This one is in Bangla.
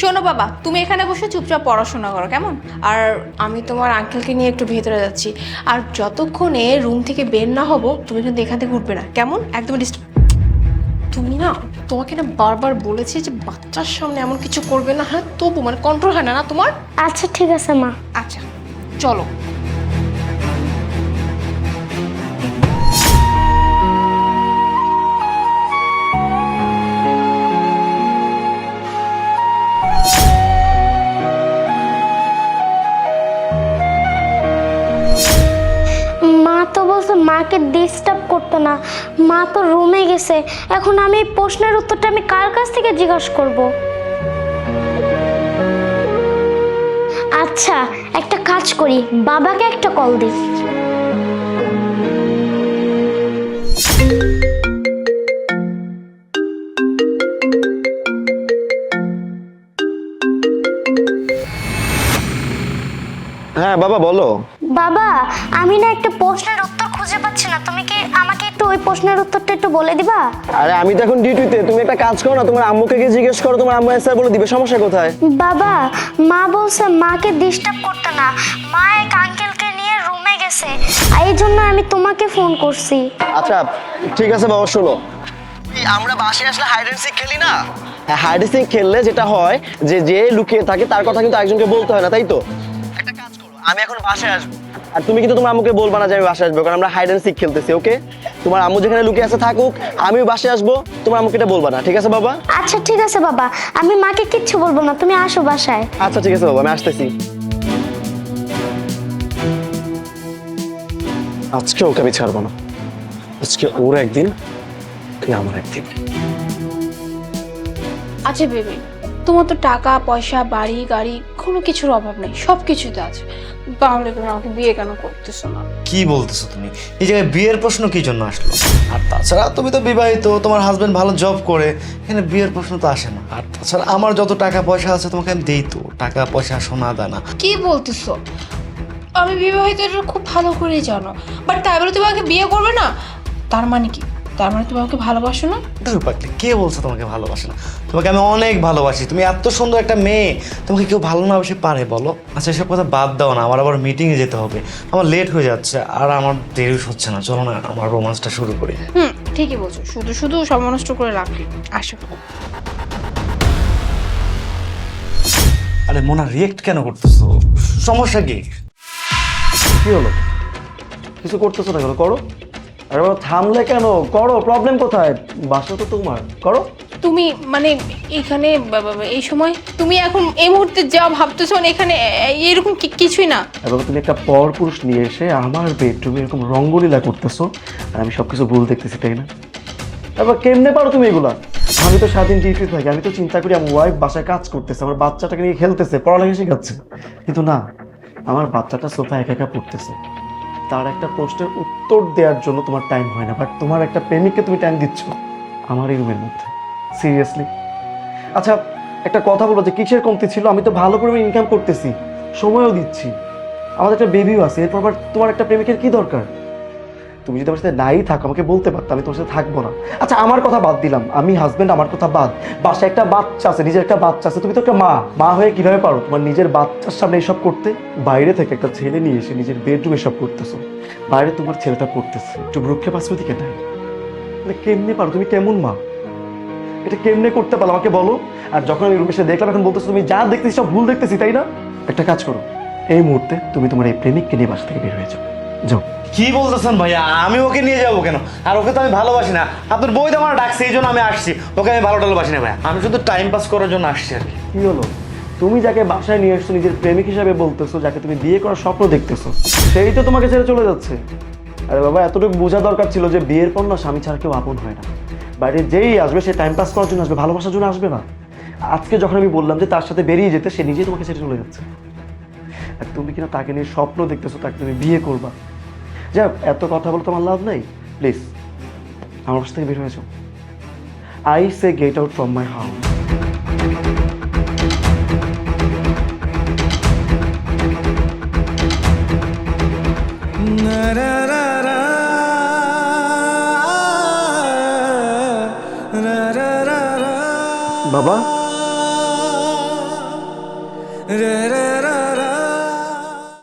শোনো বাবা তুমি এখানে বসে চুপচাপ পড়াশোনা করো কেমন? আর আমি তোমার আঙ্কেলকে নিয়ে একটু ভেতরে যাচ্ছি। আর যতক্ষণে রুম থেকে বের না হব তুমি কিন্তু এখান থেকে উঠবে না। কেমন? একদম ডিস্টার্ব তুমি না তোমাকে না বারবার বলেছি যে বাচ্চার সামনে এমন কিছু করবে না হ্যাঁ? তবু মানে কন্ট্রোল হয় না না তোমার? আচ্ছা ঠিক আছে মা। আচ্ছা চলো। মাকে ডিস্টার্ব করতো না। মা তো রুমে গেছে। এখন আমি এই প্রশ্নের উত্তরটা আমি কার কাছ থেকে জিজ্ঞাসা করব? আচ্ছা একটা কাজ করি। বাবাকে একটা কল দিই। হ্যাঁ বাবা বলো। বাবা আমি না একটা প্রশ্নের উত্তর ওই প্রশ্নের উত্তরটা একটু বলে দিবা? আরে আমি তো এখন ডিউটিতে তুমি একটা কাজ করো না তোমার আম্মুকে গিয়ে জিজ্ঞেস করো তোমার আম্মু স্যার বলে দিবে সমস্যা কোথায়? বাবা মা বলছে মাকে ডিস্টার্ব করতে না। মা এক আঙ্কেলকে নিয়ে রুমে গেছে। এই জন্য আমি তোমাকে ফোন করছি। আচ্ছা ঠিক আছে বাবা শোনো। আমরা বাসায় আসলে হাইড অ্যান্ড সিক খেলি না? হ্যাঁ হাইড অ্যান্ড সিক খেললে যেটা হয় যে যে লুকিয়ে থাকে তার কথা কিন্তু একজনকে বলতে হয় না তাই তো? একটা কাজ করো আমি এখন বাসায় আসব। আর তুমি কিন্তু তোমার আম্মুকে বলবা না যে আমি বাসায় আসব কারণ আমরা হাইড অ্যান্ড সিক খেলতেছি ওকে তোমার আম্মু যেখানে লুকিয়ে আছে থাকুক আমিও বাসায় আসব। তোমার আম্মুকে এটা বলবা না ঠিক আছে বাবা? আচ্ছা ঠিক আছে বাবা। আমি মাকে কিচ্ছু বলব না তুমি আসো বাসায়। আচ্ছা ঠিক আছে বাবা আমি আসতেছি। আজকে ওকে আমি ছাড়বো না। আজকে ওর একদিন কি আমার একদিন। আচ্ছা বেবি তোমার তো টাকা পয়সা বাড়ি গাড়ি কোনো কিছুর অভাব নেই সব কিছুতে আছে। তাহলে তুমি আমাকে বিয়ে কেন করতেছো না? কি বলতেছো তুমি? এই জায়গায় বিয়ের প্রশ্ন কি জন্য আসলো? আর তাছাড়া তুমি তো বিবাহিত তোমার হাজবেন্ড ভালো জব করে এখানে বিয়ের প্রশ্ন তো আসে না। আর তাছাড়া আমার যত টাকা পয়সা আছে তোমাকে আমি দেই তো টাকা পয়সা সোনা দানা। কি বলতেছো? আমি বিবাহিত এটা খুব ভালো করেই জানো। বাট তাই বলে তুমি আমাকে বিয়ে করবে না? তার মানে কি? তার মানে তুমি আমাকে ভালোবাসো না? ধুর পাকলে কে বলছো তোমাকে ভালোবাসে না? তোমাকে আমি অনেক ভালোবাসি। তুমি এত সুন্দর একটা মেয়ে। তোমাকে কেউ ভালো না বসে পারে বলো? আচ্ছা এসব কথা বাদ দাও না। আমার আবার মিটিংয়ে যেতে হবে। আমার লেট হয়ে যাচ্ছে। আর আমার দেরি হচ্ছে না। চলো না আমার রোমান্সটা শুরু করি। হুম ঠিকই বলছো। শুধু শুধু সময় নষ্ট করে লাভ নেই। আসো। আরে মোনা রিয়েক্ট কেন করতেছো? সমস্যা কি? কি হলো? কিছু করতেছো না করো। আরে বাবা থামলে কেন? করো প্রবলেম কোথায়? বাসা তো তোমার। করো। তুমি মানে এখানে বা- বা- বা- এই সময় তুমি এখন এই মুহূর্তে যা ভাবতেছো না এখানে এ- এরকম কি- কিছুই না। এবার তুমি একটা পর পুরুষ নিয়ে এসে আমার বেডরুমে এরকম রঙ্গলীলা করতেছো আর আমি সবকিছু ভুল দেখতেছি তাই না? এবার কেমনে পারো তুমি এগুলা? আমি তো স্বাধীন ডিউটি থাকি আমি তো চিন্তা করি আমার ওয়াইফ বাসায় কাজ করতেছে আমার বাচ্চাটাকে নিয়ে খেলতেছে পড়ালেখা শেখাচ্ছে। কিন্তু না আমার বাচ্চাটা সোফা একা একা পড়তেছে। তার একটা প্রশ্নের উত্তর দেওয়ার জন্য তোমার টাইম হয় না বাট তোমার একটা প্রেমিককে তুমি টাইম দিচ্ছ আমার এই রুমের মধ্যে। সিরিয়াসলি আচ্ছা একটা কথা বলব যে কিসের কমতি ছিল? আমি তো ভালো পরিমাণে ইনকাম করতেছি, সময়ও দিচ্ছি। আমাদের একটা বেবিও আছে, এরপর আবার তোমার একটা প্রেমিকের কি দরকার? তুমি যদি আমার সাথে নাই থাকো, আমাকে বলতে পারতো, আমি তোমার সাথে থাকব না। আচ্ছা আমার কথা বাদ দিলাম। আমি হাজবেন্ড আমার কথা বাদ। বাসায় একটা বাচ্চা আছে, নিজের একটা বাচ্চা আছে। তুমি তো একটা মা। মা হয়ে কীভাবে পারো? তোমার নিজের বাচ্চার সামনে এসব করতে? বাইরে থেকে একটা ছেলে নিয়ে এসে নিজের বেডরুমে সব করতেছো। বাইরে তোমার ছেলেটা পড়তেছে। একটু ভ্রুক্ষেপ আসবে দিকে নাই। মানে কেমনে পারো? তুমি কেমন মা? এটা কেমনে করতে পারো আমাকে বলো। আর যখন আমি রুমে এসে দেখলাম, এখন বলতেছো, তুমি যা দেখতেছি, সব ভুল দেখতেছি, তাই না? একটা কাজ করো। এই মুহূর্তে তুমি তোমার এই প্রেমিককে নিয়ে বাসা থেকে বের হয়ে যাও। যাও। কি বলতেছেন ভাইয়া? আমি ওকে নিয়ে যাব কেন? আর ওকে তো আমি ভালোবাসি না। আপনার বই তো আমার ডাকছে, এই জন্য আমি আসছি। ওকে আমি ভালো টালোবাসি না ভাইয়া। আমি শুধু টাইম পাস করার জন্য আসছি আর কি। কি হলো? তুমি যাকে বাসায় নিয়ে এসছো, নিজের প্রেমিক হিসাবে বলতেছো, যাকে তুমি বিয়ে করার স্বপ্ন দেখতেছো, সেই তো তোমাকে ছেড়ে চলে যাচ্ছে। আরে বাবা, এতটুকু বোঝা দরকার ছিল যে বিয়ের পর না স্বামী ছাড়া কেউ আপন হয় না। বাইরে যেই আসবে, সে টাইম পাস করার জন্য আসবে, ভালোবাসার জন্য আসবে না। আজকে যখন আমি বললাম যে তার সাথে বেরিয়ে যেতে, সে নিজেই তোমাকে ছেড়ে চলে যাচ্ছে। আর তুমি কিনা তাকে নিয়ে স্বপ্ন দেখতেছো, তাকে তুমি বিয়ে করবা। যা এত কথা বলতে আমার লাভ নাই? প্লিজ আমার কাছ থেকে বের হয়ে যাও। I say get out from my house বাবা? রে রে